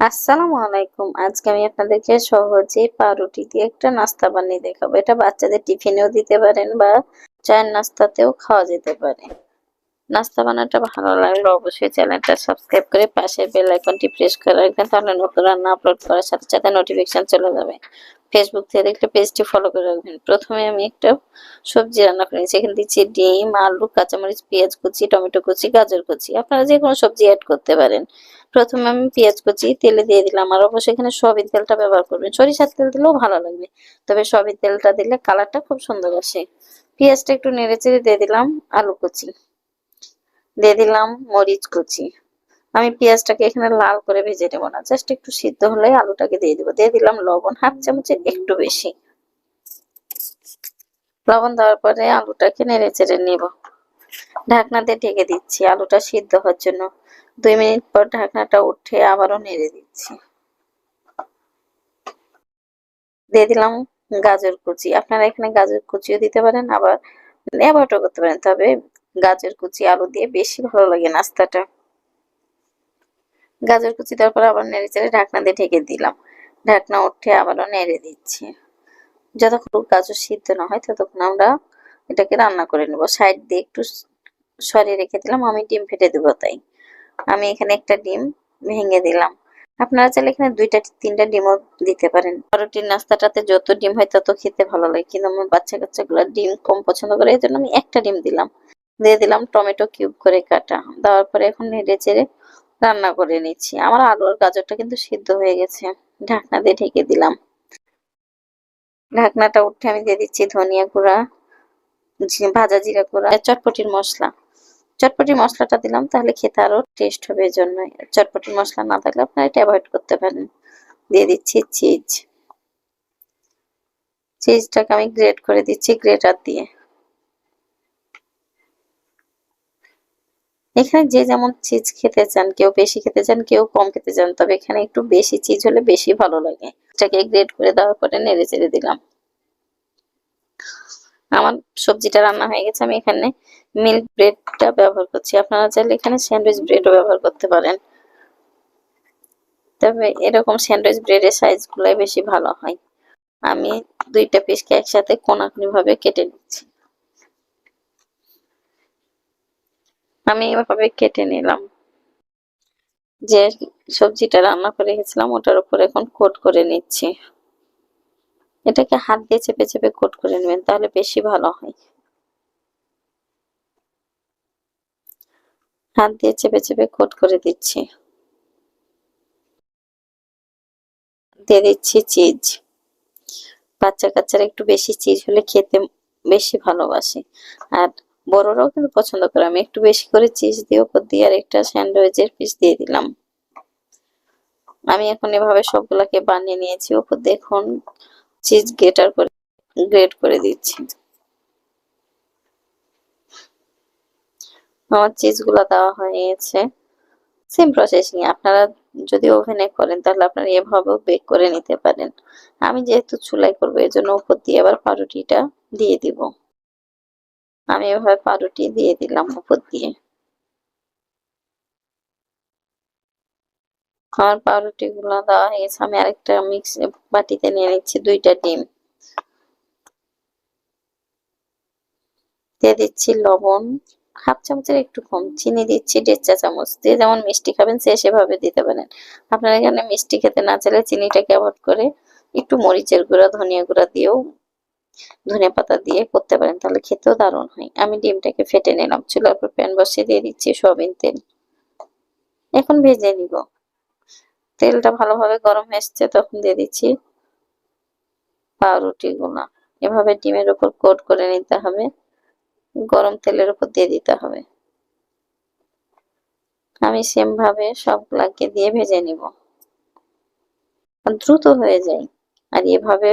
আসসালামু আলাইকুম। আজকে আমি আপনাদেরকে সহজে পাউরুটি দিয়ে একটা নাস্তা বানিয়ে দেখাবো। এটা বাচ্চাদের টিফিনেও দিতে পারেন বা চায়ের নাস্তাতেও খাওয়া যেতে পারে। নাস্তা বানানোটা ভালো লাগলে, অবশ্যই চ্যানেলটা সাবস্ক্রাইব করে পাশের বেল আইকনটি প্রেস করে রাখবেন, তাহলে নতুন রান্না আপলোড করার সাথে সাথে নোটিফিকেশন চলে যাবে। ফেসবুক থেকে দেখলে পেজটি ফলো করে রাখবেন। প্রথমে আমি একটা সবজি রান্না করে নিচ্ছি। এখানে দিচ্ছি ডিম, আলু, কাঁচামরিচ, পেঁয়াজ কুচি, টমেটো কুচি, গাজর কুচি। আপনারা যে কোনো সবজি অ্যাড করতে পারেন। প্রথমে আমি পেঁয়াজ কুচি, তেলে দিয়ে দিলাম। আর অবশ্যই এখানে সয়াবিন তেলটা ব্যবহার করবেন। সরিষার তেল দিলেও ভালো লাগবে। তবে সয়াবিন তেলটা দিলে কালারটা খুব সুন্দর আসে। পেঁয়াজটা একটু নেড়ে চেড়ে দিয়ে দিলাম আলু কুচি। দিয়ে দিলাম মরিচ কুচি। আমি পেঁয়াজটাকে এখানে লাল করে ভেজে নেব না, জাস্ট একটু সিদ্ধ হলে আলুটাকে দিয়ে দিব। দিয়ে দিলাম লবণ, হাফ চামচের একটু বেশি। লবণ দেওয়ার পরে আলুটাকে নেড়ে চেড়ে নেব। ঢাকনা দিয়ে ঢেকে দিচ্ছি, আলুটা সিদ্ধ হওয়ার জন্য। দুই মিনিট পর ঢাকনাটা উঠে আবারও নেড়ে দিচ্ছি। দিয়ে দিলাম গাজর কুচি। আপনারা এখানে গাজর কুচিও দিতে পারেন, আবার অ্যাভয়েডও করতে পারেন, তবে গাজর কুচি, আলু দিয়ে বেশি ভালো লাগে নাস্তাটা। গাজর কুচি দেওয়ার পর আবার নেড়ে চেড়ে ঢাকনা দিয়ে ঢেকে দিলাম। ঢাকনা উঠে আবারও নেড়ে দিচ্ছি। যতক্ষণ গাজর সিদ্ধ না হয় ততক্ষণ আমরা এটাকে রান্না করে নেব। সাইড দিয়ে একটু সরিয়ে রেখে দিলাম। আমি ডিম ফেটে দেবো তাই। আমি এখানে একটা ডিম ভেঙে দিলাম। আপনারা চাইলে এখানে দুইটা তিনটা ডিমও দিতে পারেন। পরোটির নাস্তাটাতে যত ডিম হয় তত খেতে ভালো লাগে। কিন্তু আমার বাচ্চা কাচ্চাগুলো ডিম কম পছন্দ করে এই জন্য আমি একটা ডিম দিলাম। দিয়ে দিলাম টমেটো কিউব করে কাটা। দেওয়ার পরে এখন নেড়ে চেড়ে রান্না করে নিচ্ছি। আমার আলু আর গাজরটা কিন্তু সিদ্ধ হয়ে গেছে। ঢাকনা দিয়ে ঢেকে দিলাম। ঢাকনাটা উঠে আমি দিয়ে দিচ্ছি ধনিয়া গুঁড়া ভাজা জিরা গুঁড়া চটপটির মশলা। চটপটি মশলাটা দিলাম, তাহলে খেতে আরও টেস্ট হবে এই জন্য চটপটি মশলা না থাকলে আপনারা এটা অ্যাভয়েড করতে পারেন। দিয়ে দিচ্ছি চিজ চিজটাকে আমি গ্রেট করে দিচ্ছি গ্রেটার দিয়ে। এখানে যে যেমন চিজ খেতে চান, কেউ বেশি খেতে চান, কেউ কম খেতে চান, তবে এখানে একটু বেশি চিজ হলে বেশি ভালো লাগে। এটাকে গ্রেড করে দেওয়ার পরে নেড়ে চেড়ে দিলাম। আমার সবজিটা রান্না হয়ে গেছে, আমি এখানে মিল্ক ব্রেডটা ব্যবহার করছি। আপনারা চাইলে এখানে স্যান্ডউইচ ব্রেডও ব্যবহার করতে পারেন। তবে এরকম স্যান্ডউইচ ব্রেডের সাইজগুলোই বেশি ভালো হয়। আমি দুইটা পিসকে একসাথে কোনাকুনি ভাবে কেটে নিচ্ছি। আমি এভাবে কেটে নিলাম। যে সবজিটা রান্না করে রেখেছিলাম, ওটার উপর এখন কোট করে নিচ্ছি। এটাকে হাত দিয়ে চেপে চেপে কোট করে নেবেন, তাহলে বেশি ভালো হয়। হাত দিয়ে চেপে চেপে কোট করে দিচ্ছি। দিয়ে দিচ্ছি চিজ। বাচ্চা কাচ্চারা একটু বেশি চিজ হলে খেতে বেশি ভালোবাসে। আর বড়রাও কিন্তু পছন্দ করে। আমি একটু বেশি করে চিজ দিয়ে উপর দিয়ে আর একটা স্যান্ডউইচের পিস দিয়ে দিলাম। আমি এখন এভাবে সবগুলাকে বানিয়ে নিয়েছি। উপর দেখুন চিজ গ্রেটার করে গ্রেট করে দিচ্ছি। আমার চিজগুলো দেওয়া হয়ে গেছে সেম প্রসেসিং আপনারা যদি ওভেনে করেন, তাহলে আপনারা এভাবেও বেক করে নিতে পারেন। আমি যেহেতু চুলাই করব এই জন্য উপর দিয়ে আবার পাউরুটিটা দিয়ে দিব। আমি এভাবে পাউরুটি দিয়ে দিলাম উপর দিয়ে। আমার পাউরুটি গুলো দেওয়া হয়ে গেছে, আমি আরেকটা মিক্স বাটিতে নিয়ে নিচ্ছি, দুইটা ডিম। দিয়ে দিচ্ছি লবণ, হাফ চামচের একটু কম, চিনি দিচ্ছি দেড় চা চামচ। দিয়ে যেমন মিষ্টি খাবেন, সে সেভাবে দিতে পারেন। আপনারা এখানে মিষ্টি খেতে না চাইলে চিনিটাকে অ্যাভয়েড করে একটু মরিচের গুঁড়া, ধনিয়া গুঁড়া দিয়েও ধনিয়া পাতা দিয়ে করতে পারেন, তাহলে খেতেও দারুণ হয়। আমি ডিমটাকে ফেটে নিলাম, চুলার উপর প্যান বসিয়ে দিয়ে দিচ্ছি সয়াবিন তেল। এখন ভেজে নিব। তেলটা ভালোভাবে গরম এসছে, তখন দিয়ে দিচ্ছি পাউরুটি গুলা এভাবে ডিমের উপর কোট করে নিতে হবে, গরম তেলের উপর দিয়ে দিতে হবে। আমি সেম ভাবে সবগুলাকে দিয়ে ভেজে নিব। দ্রুত হয়ে যায়। আর এভাবে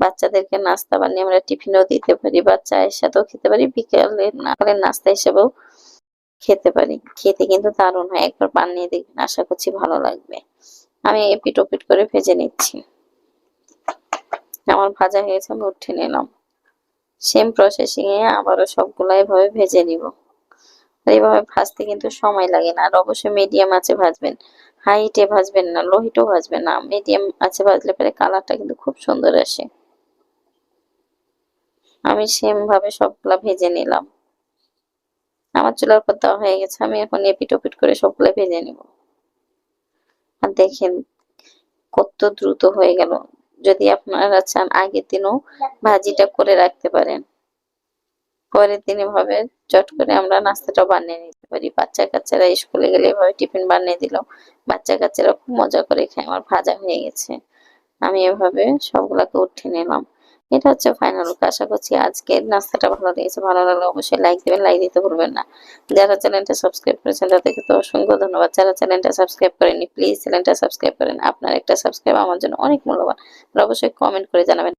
বাচ্চাদেরকে নাস্তা বানিয়ে আমরা টিফিনও দিতে পারি বা চায়ের সাথেও খেতে পারি। বিকেলে সকালের নাস্তা হিসেবেও খেতে পারি। খেতে কিন্তু দারুণ হয়। একবার বানিয়ে দেখবেন, আশা করছি ভালো লাগবে। আমি এপিট ওপিট করে ভেজে নিচ্ছি। আমার ভাজা হয়ে গেছে, আমি উঠে নিলাম। সেম প্রসেসিং এ আবারও সবগুলো এভাবে ভেজে নিব। এইভাবে ভাজতে কিন্তু সময় লাগে না। আর অবশ্যই মিডিয়াম আছে ভাজবেন। হাই হিটে ভাজবেন না লো হিটেও ভাজবেন না। মিডিয়াম আছে ভাজলে পরে কালারটা কিন্তু খুব সুন্দর আসে। আমি সেম ভাবে সবগুলা ভেজে নিলাম। আমার চুলার পর দেওয়া হয়ে গেছে, আমি এখন এপিট ওপিট করে সবগুলো ভেজে নিব। আর দেখেন কত দ্রুত হয়ে গেল। যদি আপনারা চান আগের দিনও ভাজিটা করে রাখতে পারেন। পরের দিন এভাবে চট করে আমরা নাস্তাটা বানিয়ে নিতে পারি। বাচ্চা কাচ্চারা স্কুলে গেলে এভাবে টিফিন বানিয়ে দিল। বাচ্চা কাচ্চারা খুব মজা করে খায় আমার ভাজা হয়ে গেছে। আমি এভাবে সবগুলাকে উঠিয়ে নিলাম। এটা হচ্ছে ফাইনাল লুক আশা করছি আজকের নাস্তাটা ভালো লেগেছে, ভালো লাগলে অবশ্যই লাইক দেবেন লাইক দিতে ভুলবেন না। যারা চ্যানেলটা সাবস্ক্রাইব করেছেন, তাদেরকে তো অসংখ্য ধন্যবাদ। যারা চ্যানেলটা সাবস্ক্রাইব করেনি প্লিজ চ্যানেলটা সাবস্ক্রাইব করেন। আপনার একটা সাবস্ক্রাইব আমার জন্য অনেক মূল্যবান। অবশ্যই কমেন্ট করে জানাবেন।